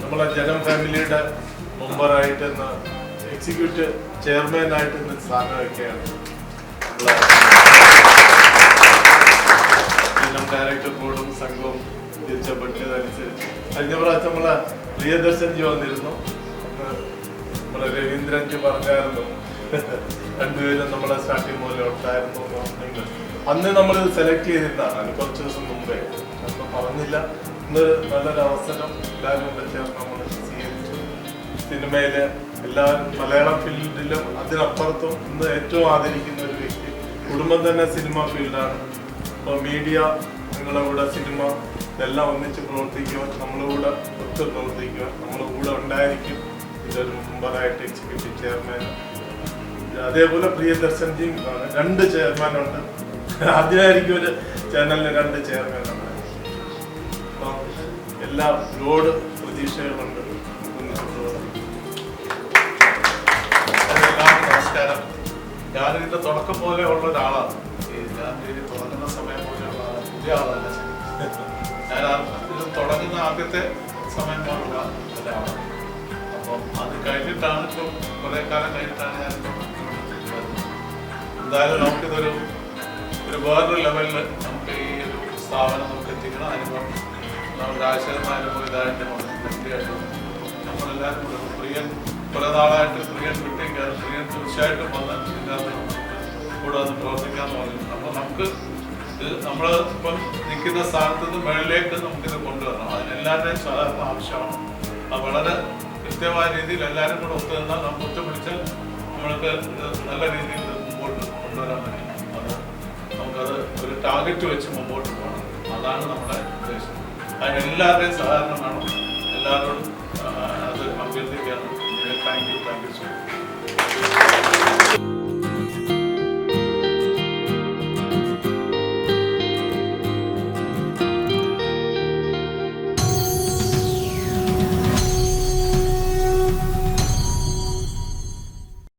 നമ്മളെ ജനം ഫാമിലിയുടെ മെമ്പറായിട്ട് ഇന്ന് ചെയർമാൻ ആയിട്ട് ഇന്ന് വയ്ക്കുകയാണ് ജനം ഡയറക്ടർ ബോർഡും സംഘവും തിരിച്ചപ്പെട്ടതനുസരിച്ച് കഴിഞ്ഞ പ്രാവശ്യം നമ്മളെ പ്രിയദർശൻജി വന്നിരുന്നു. നമ്മളെ നമ്മളെ രവീന്ദ്രൻജി പറഞ്ഞായിരുന്നു രണ്ടുപേരും നമ്മളെ സ്റ്റാർട്ടിങ് മുതലേ ഉണ്ടായിരുന്നു അന്ന് നമ്മൾ സെലക്ട് ചെയ്തിരുന്നതാണ്. കുറച്ച് ദിവസം മുമ്പേ. അന്ന് പറഞ്ഞില്ല. ഇന്ന് നല്ലൊരു അവസരം എല്ലാവരും ചേർന്ന് നമ്മൾ സ്വീകരിച്ചു. സിനിമയിൽ എല്ലാവരും മലയാളം ഫീൽഡിലും അതിനപ്പുറത്തും ഇന്ന് ഏറ്റവും ആദരിക്കുന്ന ഒരു വ്യക്തി കുടുംബം തന്നെ സിനിമ ഫീൽഡാണ്. അപ്പോൾ മീഡിയ നിങ്ങളുടെ കൂടെ സിനിമ ഇതെല്ലാം ഒന്നിച്ച് പ്രവർത്തിക്കുവാൻ നമ്മുടെ കൂടെ ഒത്ത് പ്രവർത്തിക്കുവാൻ നമ്മുടെ കൂടെ ഉണ്ടായിരിക്കും. ഇതൊരു മെമ്പറായിട്ട് എക്സിക്യൂട്ടീവ് ചെയർമാൻ അതേപോലെ പ്രിയദർശൻജിയും രണ്ട് ചെയർമാനുണ്ട് ആദ്യമായിരിക്കും ഒരു ചാനലിന് രണ്ട് ചെയർമാനാണ് എല്ലാം ലോഡ് പ്രതീക്ഷകളുണ്ട് നമസ്കാരം. ഞാൻ ഇതിന്റെ തുടക്കം പോലെ ഉള്ള ഒരാളാണ്. ഞാൻ ഇതിന് തുടങ്ങുന്ന സമയം പോലെയുള്ള പുതിയ ആളല്ല ഞാൻ. ഇത് തുടങ്ങുന്ന ആദ്യത്തെ സമയം പോലുള്ള ഒരാളാണ്. അപ്പം അത് കഴിഞ്ഞിട്ടാണ് ഇപ്പം കുറെ കാലം കഴിഞ്ഞിട്ടാണ് ഞാൻ എന്തായാലും നമുക്ക് എന്തായാലും നമുക്കിതൊരു ഒരു വേറൊരു ലെവലിൽ നമുക്ക് ഈ ഒരു സ്ഥാപനം നമുക്ക് എത്തിക്കണം അതിനിപ്പം നമ്മൾ രാജശേഖരനായാലും ഇതായിട്ട് വ്യക്തിയായിട്ടും നമ്മളെല്ലാവരും കൂടെ പ്രിയൻ പല നാളായിട്ട് പ്രിയൻ വിട്ടേക്ക് പ്രിയൻ തീർച്ചയായിട്ടും വന്ന് ഇതിനകത്ത് കൂടെ വന്ന് പ്രവർത്തിക്കാന്ന് പറഞ്ഞു. നമുക്ക് ഇത് നമ്മൾ ഇപ്പം നിൽക്കുന്ന സ്ഥാനത്ത് നിന്ന് മുകളിലേക്ക് നമുക്കിത് കൊണ്ടുവരണം. അതിനെല്ലാവരുടെയും സഹകരണം ആവശ്യമാണ്. അത് വളരെ കൃത്യമായ രീതിയിൽ എല്ലാവരും കൂടെ ഒത്തുനിന്നാൽ നമുക്ക് നമ്മൾക്ക് ഇത് നല്ല രീതിയിൽ മുമ്പോട്ട് കൊണ്ടുവരാൻ പറ്റും. അത് നമുക്കത് ഒരു ടാർഗറ്റ് വെച്ച് മുമ്പോട്ട് പോകണം. അതാണ് നമ്മുടെ ഉദ്ദേശം. അതിന് എല്ലാവരുടെയും സഹകരണം വേണം എല്ലാവരോടും അത് അഭ്യർത്ഥിക്കുകയാണ് thank you thank you so much